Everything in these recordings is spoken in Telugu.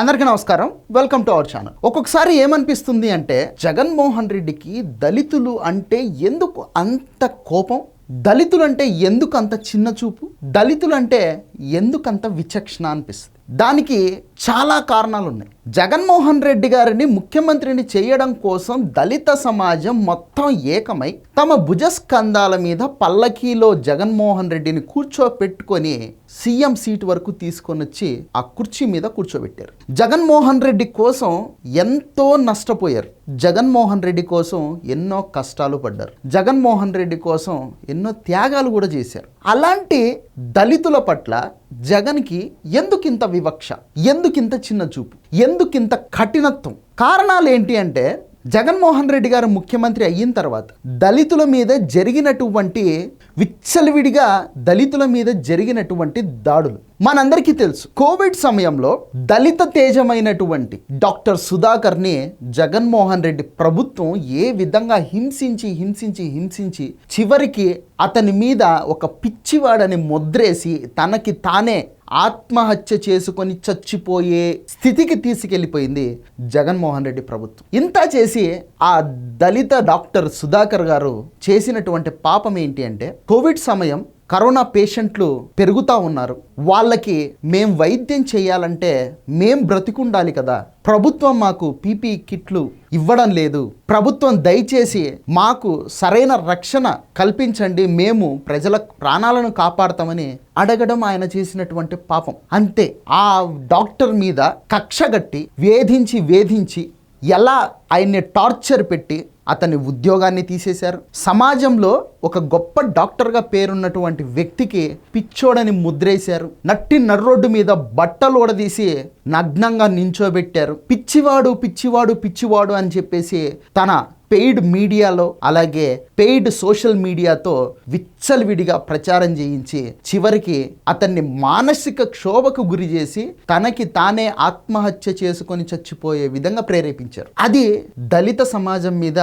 అందరికీ నమస్కారం. వెల్కమ్ టు అవర్ ఛానల్ ఒక్కొక్కసారి ఏమనిపిస్తుంది అంటే జగన్మోహన్ రెడ్డికి దళితులు అంటే ఎందుకు అంత కోపం? దళితులు అంటే ఎందుకు అంత చిన్న చూపు? దళితులు అంటే ఎందుకంత విచక్షణ అనిపిస్తుంది? దానికి చాలా కారణాలు ఉన్నాయి జగన్మోహన్ రెడ్డి గారిని ముఖ్యమంత్రిని చేయడం కోసం దళిత సమాజం మొత్తం ఏకమై తమ భుజస్కంధాల మీద పల్లకీలో జగన్మోహన్ రెడ్డిని కూర్చోపెట్టుకొని సీఎం సీట్ వరకు తీసుకొని వచ్చి ఆ కుర్చీ మీద కూర్చోబెట్టారు. జగన్మోహన్ రెడ్డి కోసం ఎంతో నష్టపోయారు. జగన్మోహన్ రెడ్డి కోసం ఎన్నో కష్టాలు పడ్డారు. జగన్మోహన్ రెడ్డి కోసం ఎన్నో త్యాగాలు కూడా చేశారు. అలాంటి దళితుల పట్ల జగన్కి ఎందుకింత వివక్ష? ఎందుకింత చిన్న చూపు? ఎందుకింత కఠినత్వం? కారణాలు ఏంటి అంటే జగన్మోహన్ రెడ్డి గారు ముఖ్యమంత్రి అయిన తర్వాత దళితుల మీద జరిగినటువంటి విచ్చలవిడిగా దళితుల మీద జరిగినటువంటి దాడులు. మనందరికీ తెలుసు కోవిడ్ సమయంలో దళిత తేజమైనటువంటి డాక్టర్ సుధాకర్ని జగన్మోహన్ రెడ్డి ప్రభుత్వం ఏ విధంగా హింసించి హింసించి హింసించి చివరికి అతని మీద ఒక పిచ్చివాడని ముద్రేసి తనకి తానే ఆత్మహత్య చేసుకొని చచ్చిపోయే స్థితికి తీసుకెళ్ళిపోయింది జగన్మోహన్ రెడ్డి ప్రభుత్వం. ఇంత చేసి ఆ దళిత డాక్టర్ సుధాకర్ గారు చేసినటువంటి పాపం ఏంటి అంటే కోవిడ్ సమయం కరోనా పేషెంట్లు పెరుగుతూ ఉన్నారు. వాళ్ళకి మేం వైద్యం చేయాలంటే మేం బ్రతికుండాలి కదా. ప్రభుత్వం మాకు పీపీ కిట్లు ఇవ్వడం లేదు. ప్రభుత్వం దయచేసి మాకు సరైన రక్షణ కల్పించండి. మేము ప్రజల ప్రాణాలను కాపాడతామని అడగడం ఆయన చేసినటువంటి పాపం. అంతే. ఆ డాక్టర్ మీద కక్షగట్టి వేధించి వేధించి ఎలా ఆయన్ని టార్చర్ పెట్టి అతని ఉద్యోగాన్ని తీసేశారు. సమాజంలో ఒక గొప్ప డాక్టర్గా పేరున్నటువంటి వ్యక్తికి పిచ్చోడని ముద్రేశారు. నట్టి నర్రోడ్డు మీద బట్టలు ఓడదీసి నగ్నంగా నించోబెట్టారు. పిచ్చివాడు పిచ్చివాడు పిచ్చివాడు అని చెప్పేసి తన పెయిడ్ మీడియాలో అలాగే పెయిడ్ సోషల్ మీడియాతో విచ్చలవిడిగా ప్రచారం చేయించి చివరికి అతన్ని మానసిక క్షోభకు గురి చేసి తనకి తానే ఆత్మహత్య చేసుకొని చచ్చిపోయే విధంగా ప్రేరేపించారు. అది దళిత సమాజం మీద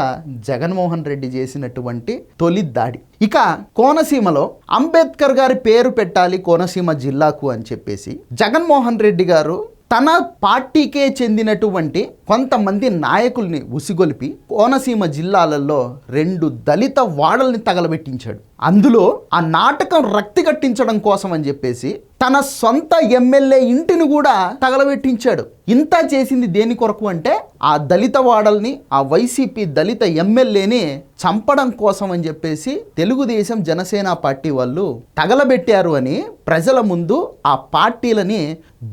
జగన్మోహన్ రెడ్డి చేసినటువంటి తొలి దాడి. ఇక కోనసీమలో అంబేద్కర్ గారి పేరు పెట్టాలి కోనసీమ జిల్లాకు అని చెప్పేసి జగన్మోహన్ రెడ్డి గారు తన పార్టీకే చెందినటువంటి కొంతమంది నాయకుల్ని ఉసిగొలిపి కోనసీమ జిల్లాలలో రెండు దళిత వాడల్ని తగలబెట్టించాడు. అందులో ఆ నాటకం రక్తి కట్టించడం కోసం అని చెప్పేసి తన సొంత ఎమ్మెల్యే ఇంటిని కూడా తగలబెట్టించాడు. ఇంత చేసింది దేని కొరకు అంటే ఆ దళిత వాడల్ని ఆ వైసీపీ దళిత ఎమ్మెల్యేని చంపడం కోసం అని చెప్పేసి తెలుగుదేశం జనసేన పార్టీ వాళ్ళు తగలబెట్టారు అని ప్రజల ముందు ఆ పార్టీలని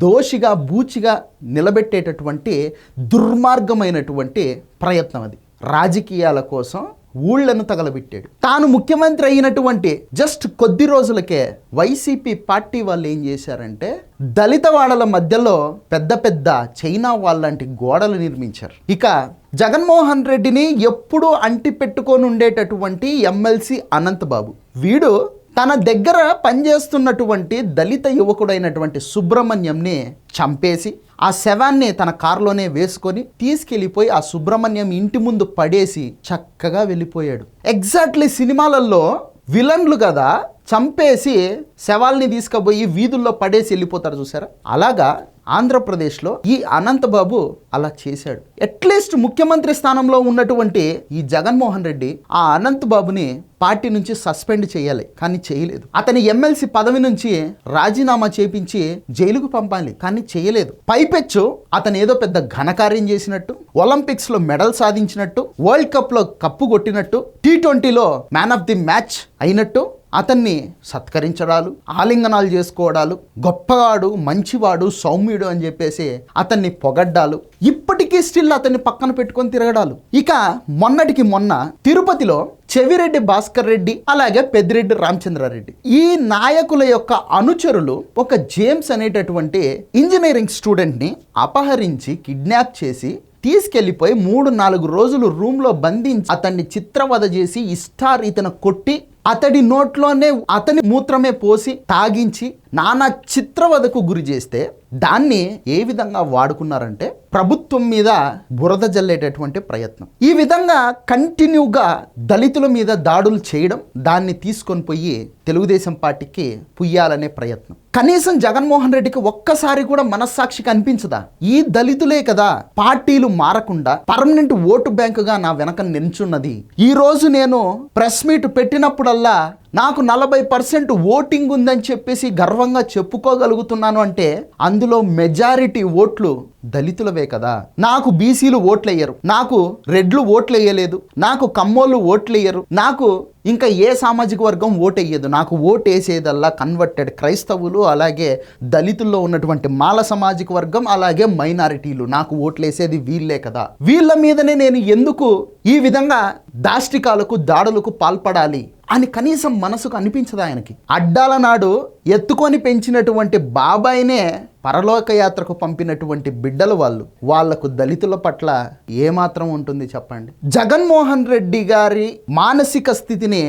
దోషిగా బూచిగా నిలబెట్టేటటువంటి దుర్మార్గమైనటువంటి ప్రయత్నం అది. రాజకీయాల కోసం ఊళ్ళను తగలబెట్టాడు. తాను ముఖ్యమంత్రి అయినటువంటి జస్ట్ కొద్ది రోజులకే వైసీపీ పార్టీ వాళ్ళు ఏం చేశారంటే దళితవాడల మధ్యలో పెద్ద పెద్ద చైనా వాళ్ళంటి గోడలు నిర్మించారు. ఇక జగన్మోహన్ రెడ్డిని ఎప్పుడూ అంటి పెట్టుకొని ఉండేటటువంటి ఎమ్మెల్సీ అనంతబాబు. వీడు తన దగ్గర పనిచేస్తున్నటువంటి దళిత యువకుడైనటువంటి సుబ్రహ్మణ్యంని చంపేసి ఆ శవాన్ని తన కారులోనే వేసుకొని తీసుకెళ్ళిపోయి ఆ సుబ్రహ్మణ్యం ఇంటి ముందు పడేసి చక్కగా వెళ్ళిపోయాడు. ఎగ్జాక్ట్లీ సినిమాలలో విలన్లు కదా చంపేసి శవాల్ని తీసుకుపోయి వీధుల్లో పడేసి వెళ్ళిపోతారు చూసారా? అలాగా ఆంధ్రప్రదేశ్లో ఈ అనంతబాబు అలా చేశాడు. అట్లీస్ట్ ముఖ్యమంత్రి స్థానంలో ఉన్నటువంటి ఈ జగన్మోహన్ రెడ్డి ఆ అనంత్ బాబుని పార్టీ నుంచి సస్పెండ్ చేయాలి కానీ చేయలేదు. అతని ఎమ్మెల్సీ పదవి నుంచి రాజీనామా చేపించి జైలుకు పంపాలి కానీ చేయలేదు. పైపెచ్చు అతను ఏదో పెద్ద ఘనకార్యం చేసినట్టు ఒలింపిక్స్లో మెడల్ సాధించినట్టు వరల్డ్ కప్లో కప్పు కొట్టినట్టు టీ ట్వంటీలో మ్యాన్ ఆఫ్ ది మ్యాచ్ అయినట్టు అతన్ని సత్కరించడాలు ఆలింగనాలు చేసుకోవడాలు గొప్పవాడు మంచివాడు సౌమ్యుడు అని చెప్పేసి అతన్ని పొగడ్డాలు. ఇప్పటికీ స్టిల్ అతన్ని పక్కన పెట్టుకొని తిరగడాలు. ఇక మొన్నటికి మొన్న తిరుపతిలో చెవిరెడ్డి భాస్కర్ రెడ్డి అలాగే పెద్దిరెడ్డి రామచంద్రారెడ్డి ఈ నాయకుల యొక్క అనుచరులు ఒక జేమ్స్ అనేటటువంటి ఇంజనీరింగ్ స్టూడెంట్ని అపహరించి కిడ్నాప్ చేసి తీసుకెళ్ళిపోయి మూడు నాలుగు రోజులు రూమ్లో బంధించి అతన్ని చిత్రవద చేసి ఇష్టారీతన కొట్టి అతడి నోట్లోనే అతని మూత్రమే పోసి తాగించి నానా చిత్రవదకు గురి చేస్తే దాన్ని ఏ విధంగా వాడుకున్నారంటే ప్రభుత్వం మీద బురద జల్లేటటువంటి ప్రయత్నం. ఈ విధంగా కంటిన్యూగా దళితుల మీద దాడులు చేయడం దాన్ని తీసుకొని పోయి తెలుగుదేశం పార్టీకి పుయ్యాలనే ప్రయత్నం. కనీసం జగన్మోహన్ రెడ్డికి ఒక్కసారి కూడా మనస్సాక్షి కనిపించదా? ఈ దళితులే కదా పార్టీలు మారకుండా పర్మనెంట్ ఓటు బ్యాంకుగా నా వెనక నిల్చున్నది. ఈ రోజు నేను ప్రెస్ మీట్ పెట్టినప్పుడల్లా నాకు నలభై పర్సెంట్ ఓటింగ్ ఉందని చెప్పేసి గర్వంగా చెప్పుకోగలుగుతున్నాను అంటే అందులో మెజారిటీ ఓట్లు దళితులవే కదా. నాకు బీసీలు ఓట్లేయరు. నాకు రెడ్లు ఓట్లేయలేదు. నాకు కమ్మోళ్ళు ఓట్లేయరు. నాకు ఇంకా ఏ సామాజిక వర్గం ఓటేయదు. నాకు ఓటేసేదల్లా కన్వర్టెడ్ క్రైస్తవులు అలాగే దళితుల్లో ఉన్నటువంటి మాల సామాజిక వర్గం అలాగే మైనారిటీలు. నాకు ఓట్లేసేది వీళ్ళే కదా. వీళ్ళ మీదనే నేను ఎందుకు ఈ విధంగా దాష్టికాలకు దాడులకు పాల్పడాలి అని కనీసం మనసుకు అనిపించదు ఆయనకి? అడ్డాల నాడు ఎత్తుకొని పెంచినటువంటి బాబాయినే పరలోక యాత్రకు పంపినటువంటి బిడ్డలు వాళ్ళు వాళ్ళకు దళితుల పట్ల ఏమాత్రం ఉంటుంది చెప్పండి? జగన్మోహన్ రెడ్డి గారి మానసిక స్థితిని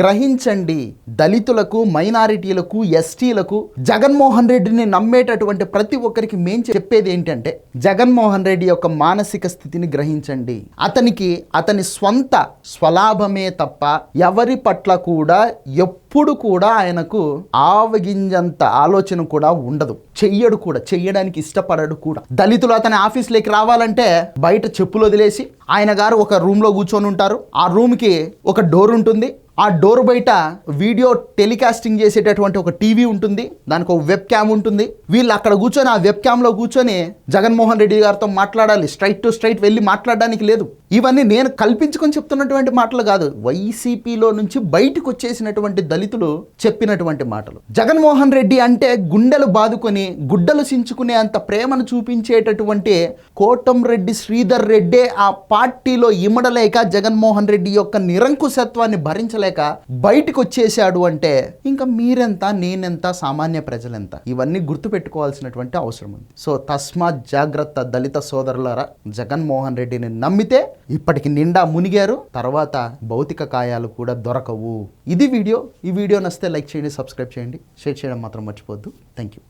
గ్రహించండి. దళితులకు మైనారిటీలకు ఎస్టీలకు జగన్మోహన్ రెడ్డిని నమ్మేటటువంటి ప్రతి ఒక్కరికి మేం చెప్పేది ఏంటంటే జగన్మోహన్ రెడ్డి యొక్క మానసిక స్థితిని గ్రహించండి. అతనికి అతని స్వంత స్వలాభమే తప్ప ఎవరి పట్ల కూడా ఎప్పుడు కూడా ఆయనకు ఆవగింజంత ఆలోచన కూడా ఉండదు. చెయ్యడు కూడా చెయ్యడానికి ఇష్టపడడు కూడా. దళితులు అతని ఆఫీస్లోకి రావాలంటే బయట చెప్పులు వదిలేసి ఆయన గారు ఒక రూమ్లో కూర్చొని ఉంటారు. ఆ రూమ్కి ఒక డోర్ ఉంటుంది. ఆ డోర్ బయట వీడియో టెలికాస్టింగ్ చేసేటటువంటి ఒక టీవీ ఉంటుంది. దానికి ఒక వెబ్ క్యామ్ ఉంటుంది. వీళ్ళు అక్కడ కూర్చొని ఆ వెబ్ క్యామ్లో కూర్చొని జగన్మోహన్ రెడ్డి గారితో మాట్లాడాలి. స్ట్రైట్ టు స్ట్రైట్ వెళ్ళి మాట్లాడడానికి లేదు. ఇవన్నీ నేను కల్పించుకొని చెప్తున్నటువంటి మాటలు కాదు. వైసీపీలో నుంచి బయటకు వచ్చేసినటువంటి దళితులు చెప్పినటువంటి మాటలు. జగన్మోహన్ రెడ్డి అంటే గుండెలు బాదుకొని గుడ్డలు సించుకునే అంత ప్రేమను చూపించేటటువంటి కోటంరెడ్డి శ్రీధర్ రెడ్డే ఆ పార్టీలో ఇమడలేక జగన్మోహన్ రెడ్డి యొక్క నిరంకుశత్వాన్ని భరించలేక బయటకు వచ్చేసాడు అంటే ఇంకా మీరెంత నేనెంత సామాన్య ప్రజలెంత? ఇవన్నీ గుర్తుపెట్టుకోవాల్సినటువంటి అవసరం ఉంది. సో తస్మాత్ జాగ్రత్త దళిత సోదరులారా జగన్మోహన్ రెడ్డిని నమ్మితే ఇప్పటికి నిండా మునిగారు తర్వాత భౌతిక కాయాలు కూడా దొరకవు. ఇది వీడియో. ఈ వీడియో నచ్చితే లైక్ చేయండి సబ్స్క్రైబ్ చేయండి. షేర్ చేయడం మాత్రం మర్చిపోద్దు థ్యాంక్ యూ